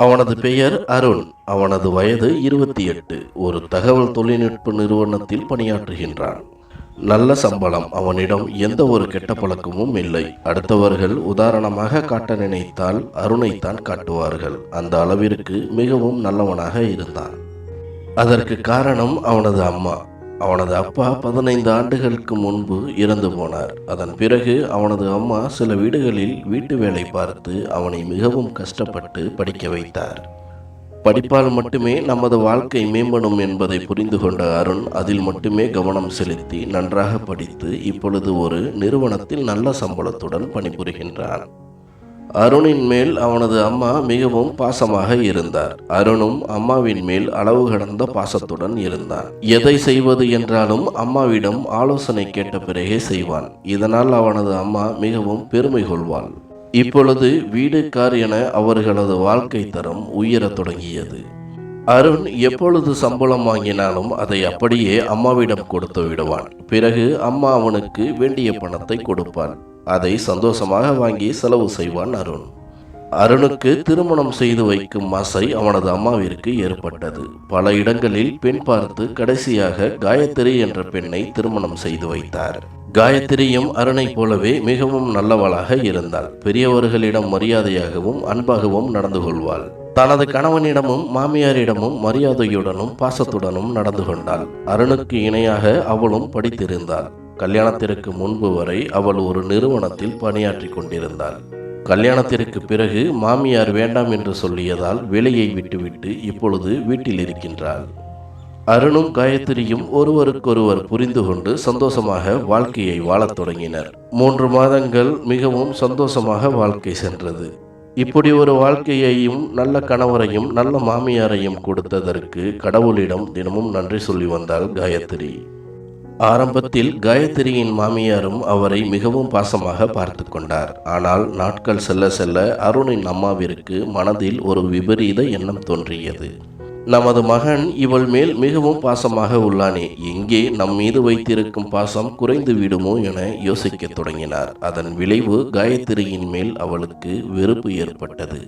அவனது பெயர் அருண் அவனது வயது இருபத்தி எட்டு ஒரு தகவல் தொழில்நுட்ப நிறுவனத்தில் பணியாற்றுகின்றான். நல்ல சம்பளம். அவனிடம் எந்த ஒரு கெட்ட பழக்கமும் இல்லை. அடுத்தவர்கள் உதாரணமாக காட்ட நினைத்தால் அருணைத்தான் காட்டுவார்கள். அந்த அளவிற்கு மிகவும் நல்லவனாக இருந்தான். அதற்கு காரணம் அவனது அம்மா. அவனது அப்பா பதினைந்து ஆண்டுகளுக்கு முன்பு இறந்து போனார். அதன் பிறகு அவனது அம்மா சில வீடுகளில் வீட்டு வேலை பார்த்து அவனை மிகவும் கஷ்டப்பட்டு படிக்க வைத்தார். படிப்பால் மட்டுமே நமது வாழ்க்கை மேம்படும் என்பதை புரிந்து கொண்ட அருண் அதில் மட்டுமே கவனம் செலுத்தி நன்றாக படித்து இப்பொழுது ஒரு நிறுவனத்தில் நல்ல சம்பளத்துடன் பணிபுரிகின்றான். அருணின் மேல் அவனது அம்மா மிகவும் பாசமாக இருந்தார். அருணும் அம்மாவின் மேல் அளவு கடந்த பாசத்துடன் இருந்தான். எதை செய்வது என்றாலும் அம்மாவிடம் ஆலோசனை கேட்ட பிறகே செய்வான். இதனால் அவனது அம்மா மிகவும் பெருமை கொள்வாள். இப்பொழுது வீடு கார் என அவர்களது வாழ்க்கை தரம் உயரத் தொடங்கியது. அருண் எப்பொழுது சம்பளம் வாங்கினாலும் அதை அப்படியே அம்மாவிடம் கொடுத்து விடுவான். பிறகு அம்மா அவனுக்கு வேண்டிய பணத்தை கொடுப்பாள். அதை சந்தோஷமாக வாங்கி செலவு செய்வான் அருண். அருணுக்கு திருமணம் செய்து வைக்கும் ஆசை அவனது அம்மாவிற்கு ஏற்பட்டது. பல இடங்களில் பெண் பார்த்து கடைசியாக காயத்ரி என்ற பெண்ணை திருமணம் செய்து வைத்தார். காயத்ரியும் அருணைப் போலவே மிகவும் நல்லவளாக இருந்தாள். பெரியவர்களிடம் மரியாதையாகவும் அன்பாகவும் நடந்து கொள்வாள். தனது கணவனிடமும் மாமியாரிடமும் மரியாதையுடனும் பாசத்துடனும் நடந்து கொண்டாள். அருணுக்கு இணையாக அவளும் படித்திருந்தாள். கல்யாணத்திற்கு முன்பு வரை அவள் ஒரு நிறுவனத்தில் பணியாற்றி கொண்டிருந்தாள். கல்யாணத்திற்கு பிறகு மாமியார் வேண்டாம் என்று சொல்லியதால் வேலையை விட்டுவிட்டு இப்பொழுது வீட்டில் இருக்கின்றாள். அருணும் காயத்ரியும் ஒருவருக்கொருவர் புரிந்து கொண்டு சந்தோஷமாக வாழ்க்கையை வாழத் தொடங்கினர். மூன்று மாதங்கள் மிகவும் சந்தோஷமாக வாழ்க்கை சென்றது. இப்படி ஒரு வாழ்க்கையையும் நல்ல கணவரையும் நல்ல மாமியாரையும் கொடுத்ததற்கு கடவுளிடம் தினமும் நன்றி சொல்லி வந்தாள் காயத்ரி. ஆரம்பத்தில் காயத்ரியின் மாமியாரும் அவரை மிகவும் பாசமாக பார்த்து கொண்டார். ஆனால் நாட்கள் செல்ல செல்ல அருணின் அம்மாவிற்கு மனதில் ஒரு விபரீத எண்ணம் தோன்றியது. நமது மகன் இவள் மேல் மிகவும் பாசமாக உள்ளானே எங்கே நம் மீது வைத்திருக்கும் பாசம் குறைந்து விடுமோ என யோசிக்கத் தொடங்கினார். அதன் விளைவு காயத்ரியின் மேல் அவளுக்கு வெறுப்பு ஏற்பட்டது.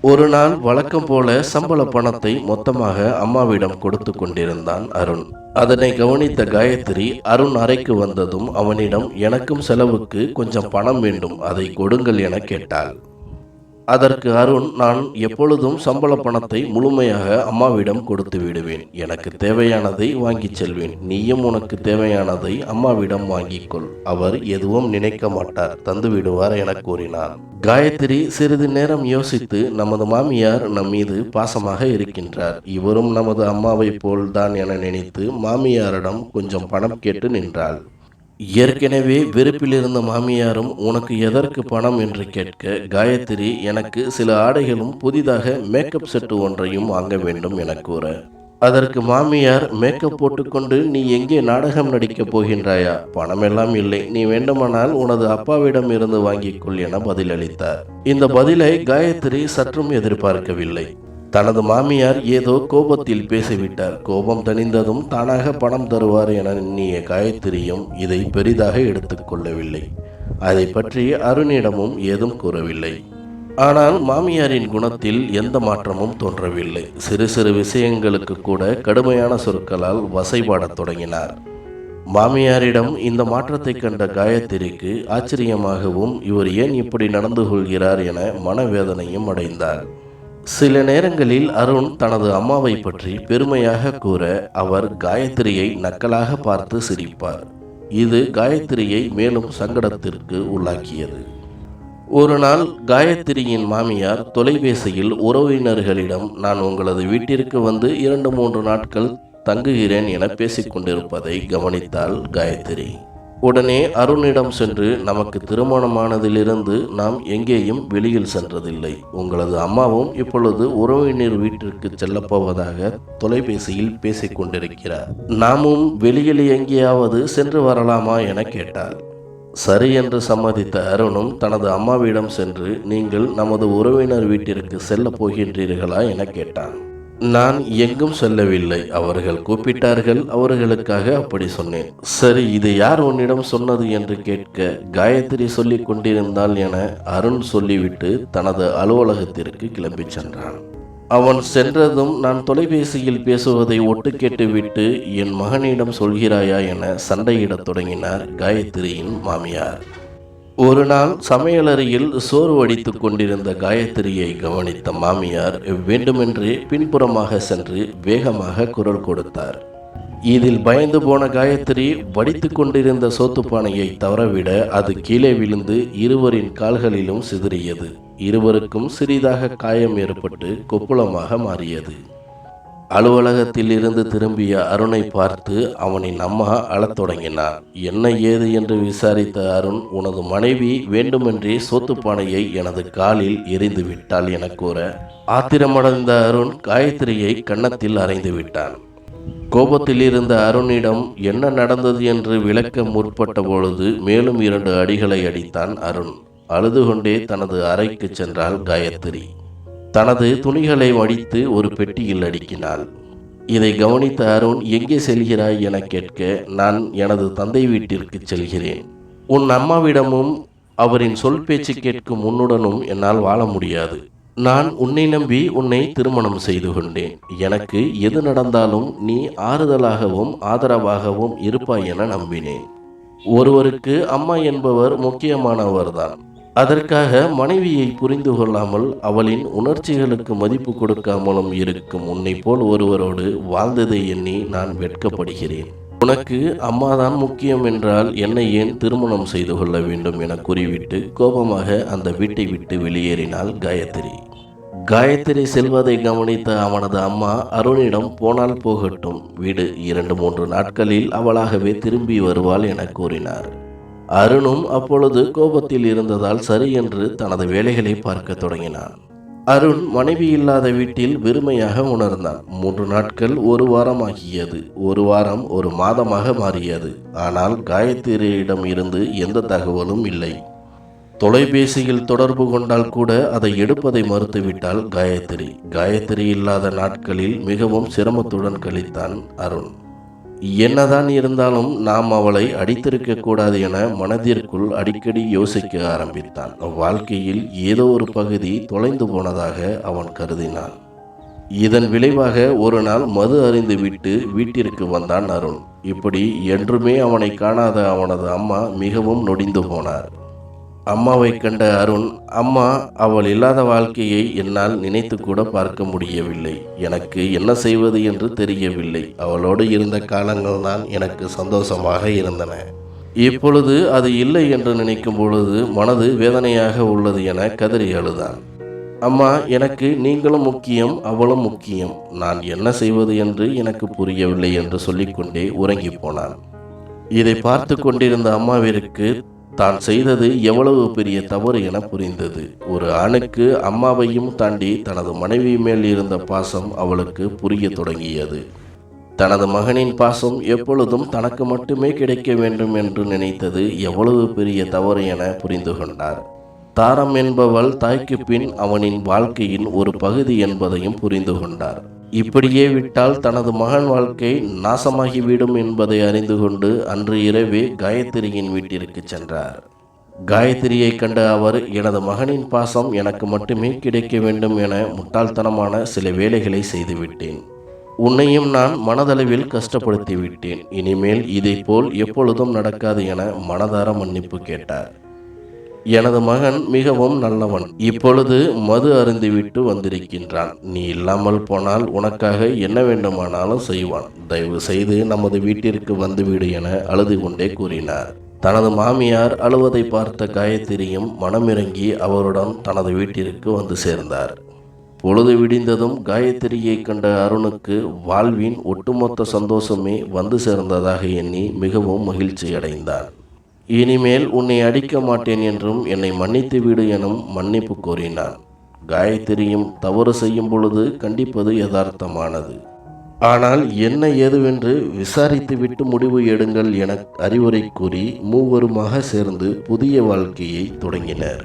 ஒரு நாள் வழக்கம் போல சம்பள பணத்தை மொத்தமாக அம்மாவிடம் கொடுத்து கொண்டிருந்தான் அருண். அதனை கவனித்த காயத்ரி அருண் அறைக்கு வந்ததும் அவனிடம் எனக்கும் செலவுக்கு கொஞ்சம் பணம் வேண்டும் அதை கொடுங்கள் என கேட்டாள். அதற்கு அருண் நான் எப்பொழுதும் சம்பள பணத்தை முழுமையாக அம்மாவிடம் கொடுத்து விடுவேன். எனக்கு தேவையானதை வாங்கிச் செல்வேன். நீயும் உனக்கு தேவையானதை அம்மாவிடம் வாங்கிக்கொள் அவர் எதுவும் நினைக்க மாட்டார். தந்து விடுவார் என கூறினார் காயத்ரி சிறிது நேரம் யோசித்து நமது மாமியார் நம் மீது பாசமாக இருக்கின்றார். இவரும் நமது அம்மாவைப் போல்தான் என நினைத்து மாமியாரிடம் கொஞ்சம் பணம் கேட்டு நின்றாள். ஏற்கனவே வெறுப்பில் இருந்த மாமியாரும் உனக்கு எதற்கு பணம்? என்று கேட்க காயத்ரி எனக்கு சில ஆடைகளும் புதிதாக மேக்கப் செட்டு ஒன்றையும் வாங்க வேண்டும் என கூற அதற்கு மாமியார் மேக்கப் போட்டுக்கொண்டு நீ எங்கே நாடகம் நடிக்கப் போகின்றாயா? பணமெல்லாம் இல்லை. நீ வேண்டுமானால் உனது அப்பாவிடம் இருந்து வாங்கிக்கொள் என பதிலளித்தார். இந்த பதிலை காயத்ரி சற்றும் எதிர்பார்க்கவில்லை. தனது மாமியார் ஏதோ கோபத்தில் பேசிவிட்டார். கோபம் தணிந்ததும் தானாக பணம் தருவார் என எண்ணிய காயத்ரியும் இதை பெரிதாக எடுத்துக்கொள்ளவில்லை அதை பற்றி அருணிடமும் ஏதும் கூறவில்லை. ஆனால் மாமியாரின் குணத்தில் எந்த மாற்றமும் தோன்றவில்லை. சிறு சிறு விஷயங்களுக்கு கூட கடுமையான சொற்களால் வசைபாடத் தொடங்கினார். மாமியாரிடம் இந்த மாற்றத்தை கண்ட காயத்திரிக்கு ஆச்சரியமாகவும் இவர் ஏன் இப்படி நடந்து கொள்கிறார் என மனவேதனையும் அடைந்தார். சில நேரங்களில் அருண் தனது அம்மாவை பற்றி பெருமையாக கூற அவர் காயத்ரியை நக்கலாக பார்த்து சிரிப்பார். இது காயத்ரியை மேலும் சங்கடத்திற்கு உள்ளாக்கியது. ஒரு நாள் காயத்ரியின் மாமியார் தொலைபேசியில் உறவினர்களிடம் நான் உங்களது வீட்டிற்கு வந்து இரண்டு மூன்று நாட்கள் தங்குகிறேன் என பேசிக்கொண்டிருப்பதை கவனித்தாள் காயத்ரி. உடனே அருணிடம் சென்று நமக்கு திருமணமானதிலிருந்து நாம் எங்கேயும் வெளியில் சென்றதில்லை. உங்களது அம்மாவும் இப்பொழுது உறவினர் வீட்டிற்கு செல்லப்போவதாக தொலைபேசியில் பேசிக் கொண்டிருக்கிறார். நாமும் வெளியில் எங்கேயாவது சென்று வரலாமா என கேட்டார். சரி என்று சம்மதித்த அருணும் தனது அம்மாவிடம் சென்று நீங்கள் நமது உறவினர் வீட்டிற்கு செல்லப் போகின்றீர்களா? என கேட்டான். நான் எங்கும் செல்லவில்லை. அவர்கள் கூப்பிட்டார்கள். அவர்களுக்காக அப்படி சொன்னேன். சரி இது யார் உன்னிடம் சொன்னது என்று கேட்க காயத்ரி சொல்லிக் கொண்டிருந்தாள் என அருண் சொல்லிவிட்டு தனது அலுவலகத்திற்கு கிளம்பிச் சென்றான். அவன் சென்றதும் நான் தொலைபேசியில் பேசுவதை ஒட்டு கேட்டுவிட்டு என் மகனிடம் சொல்கிறாயா என சண்டையிடத் தொடங்கினார் காயத்ரியின் மாமியார். ஒரு நாள் சமையலறையில் சோறு வடித்துக் கொண்டிருந்த காயத்ரியை கவனித்த மாமியார் வேண்டுமென்றே பின்புறமாக சென்று வேகமாக குரல் கொடுத்தார். இதில் பயந்து போன காயத்ரி வடித்துக் கொண்டிருந்த சோத்துப்பானையை தவறவிட அது கீழே விழுந்து இருவரின் கால்களிலும் சிதறியது. இருவருக்கும் சிறிதாக காயம் ஏற்பட்டு கொப்புளமாக மாறியது. அலுவலகத்தில் இருந்து திரும்பிய அருணை பார்த்து அவனின் அம்மா அழத் தொடங்கினார். என்ன ஏது? என்று விசாரித்த அருண் உனது மனைவி வேண்டுமென்றே சோத்துப்பானையை எனது காலில் எரிந்து விட்டாள் என கூற ஆத்திரமடைந்த அருண் காயத்ரியை கன்னத்தில் அறைந்து விட்டான். கோபத்தில் இருந்த அருணிடம் என்ன நடந்தது? என்று விளக்க முற்பட்ட பொழுது மேலும் இரண்டு அடிகளை அடித்தான் அருண். அழுது கொண்டே தனது அறைக்கு சென்றாள் காயத்ரி. தனது துணிகளை மடித்து ஒரு பெட்டியில் அடுக்கினாள். இதை கவனித்த அருண் எங்கே செல்கிறாய் என கேட்க நான் எனது தந்தை வீட்டிற்கு செல்கிறேன். உன் அம்மாவிடமும் அவரின் சொல் பேச்சு கேட்கும் உன்னுடனும் என்னால் வாழ முடியாது. நான் உன்னை நம்பி உன்னை திருமணம் செய்து கொண்டேன். எனக்கு எது நடந்தாலும் நீ ஆறுதலாகவும் ஆதரவாகவும் இருப்பாய் என நம்பினேன். ஒருவருக்கு அம்மா என்பவர் முக்கியமானவர்தான். அதற்காக மனைவியை புரிந்து கொள்ளாமல் அவளின் உணர்ச்சிகளுக்கு மதிப்பு கொடுக்காமலும் இருக்கும் உன்னை போல் ஒருவரோடு வாழ்ந்ததை எண்ணி நான் வெட்கப்படுகிறேன். உனக்கு அம்மாதான் முக்கியம் என்றால் என்னை ஏன் திருமணம் செய்து கொள்ள வேண்டும் என கூறிவிட்டு கோபமாக அந்த வீட்டை விட்டு வெளியேறினாள் காயத்ரி. காயத்ரி செல்வதை கவனித்த அவனது அம்மா அருணிடம் போனால் போகட்டும் வீடு இரண்டு மூன்று நாட்களில் அவளாகவே திரும்பி வருவாள் என கூறினார். அருணும் அப்பொழுது கோபத்தில் இருந்ததால் சரி என்று தனது வேலைகளை பார்க்க தொடங்கினான். அருண் மனைவி இல்லாத வீட்டில் வெறுமையாக உணர்ந்தான். மூன்று நாட்கள் ஒரு வாரம் ஆகியது ஒரு வாரம் ஒரு மாதமாக மாறியது. ஆனால் காயத்ரியிடம் இருந்து எந்த தகவலும் இல்லை. தொலைபேசியில் தொடர்பு கொண்டால் கூட அதை எடுப்பதை மறுத்துவிட்டால் காயத்ரி. காயத்ரி இல்லாத நாட்களில் மிகவும் சிரமத்துடன் கழித்தான் அருண். என்னதான் இருந்தாலும் நாம் அவளை அடித்திருக்க கூடாது என மனதிற்குள் அடிக்கடி யோசிக்க ஆரம்பித்தான். வாழ்க்கையில் ஏதோ ஒரு பகுதி தொலைந்து போனதாக அவன் கருதினான். இதன் விளைவாக ஒரு நாள் மது அறிந்து விட்டு வீட்டிற்கு வந்தான் அருண். இப்படி என்றுமே அவனை காணாத அவனது அம்மா மிகவும் நொடிந்து போனார். அம்மாவை கண்ட அருண் அம்மா அவள் இல்லாத வாழ்க்கையை என்னால் நினைத்து கூட பார்க்க முடியவில்லை. எனக்கு என்ன செய்வது என்று தெரியவில்லை. அவளோடு இருந்த காலங்கள் தான் எனக்கு சந்தோஷமாக இருந்தன. இப்பொழுது அது இல்லை என்று நினைக்கும் பொழுது மனது வேதனையாக உள்ளது என கதறி அழுதான். அம்மா எனக்கு நீங்களும் முக்கியம் அவளும் முக்கியம். நான் என்ன செய்வது என்று எனக்கு புரியவில்லை என்று சொல்லிக்கொண்டே உறங்கி போனான். இதை பார்த்து கொண்டிருந்த அம்மாவிற்கு தான் செய்தது எவ்வளவு பெரிய தவறு என புரிந்தது. ஒரு ஆணுக்கு அம்மாவையும் தாண்டி தனது மனைவி மேல் இருந்த பாசம் அவளுக்கு புரிய தொடங்கியது. தனது மகனின் பாசம் எப்பொழுதும் தனக்கு மட்டுமே கிடைக்க வேண்டும் என்று நினைத்தது எவ்வளவு பெரிய தவறு என புரிந்து கொண்டார். தாரம் என்பவள் தாய்க்கு பின் அவனின் வாழ்க்கையின் ஒரு பகுதி என்பதையும் புரிந்து கொண்டார். இப்படியே விட்டால் தனது மகன் வாழ்க்கை நாசமாகிவிடும் என்பதை அறிந்து கொண்டு அன்று இரவே காயத்ரியின் வீட்டிற்கு சென்றார். காயத்ரியை கண்ட அவர் எனது மகனின் பாசம் எனக்கு மட்டுமே கிடைக்க வேண்டும் என முட்டாள்தனமான சில வேலைகளை செய்துவிட்டேன். உன்னையும் நான் மனதளவில் கஷ்டப்படுத்தி விட்டேன் இனிமேல் இதைப்போல் எப்பொழுதும் நடக்காது என மனதார மன்னிப்பு கேட்டார். எனது மகன் மிகவும் நல்லவன். இப்பொழுது மது அருந்திவிட்டு வந்திருக்கின்றான். நீ இல்லாமல் போனால் உனக்காக என்ன வேண்டுமானாலும் செய்வான். தயவு செய்து நமது வீட்டிற்கு வந்துவிடு என அழுது கொண்டே கூறினார். தனது மாமியார் அழுவதை பார்த்த காயத்திரியும் மனமிறங்கி அவருடன் தனது வீட்டிற்கு வந்து சேர்ந்தார். பொழுது விடிந்ததும் காயத்ரியை கண்ட அருணுக்கு வாழ்வின் ஒட்டுமொத்த சந்தோஷமே வந்து சேர்ந்ததாக எண்ணி மிகவும் மகிழ்ச்சி அடைந்தான் இனிமேல் உன்னை அடிக்க மாட்டேன் என்றும் என்னை மன்னித்து விடு எனும் மன்னிப்பு கோரினான். காயத்ரியும் தவறு செய்யும் பொழுது கண்டிப்பது யதார்த்தமானது. ஆனால் என்ன ஏதுவென்று விசாரித்துவிட்டு முடிவு எடுங்கள் என அறிவுரை கூறி மூவருமாக சேர்ந்து புதிய வாழ்க்கையை தொடங்கினர்.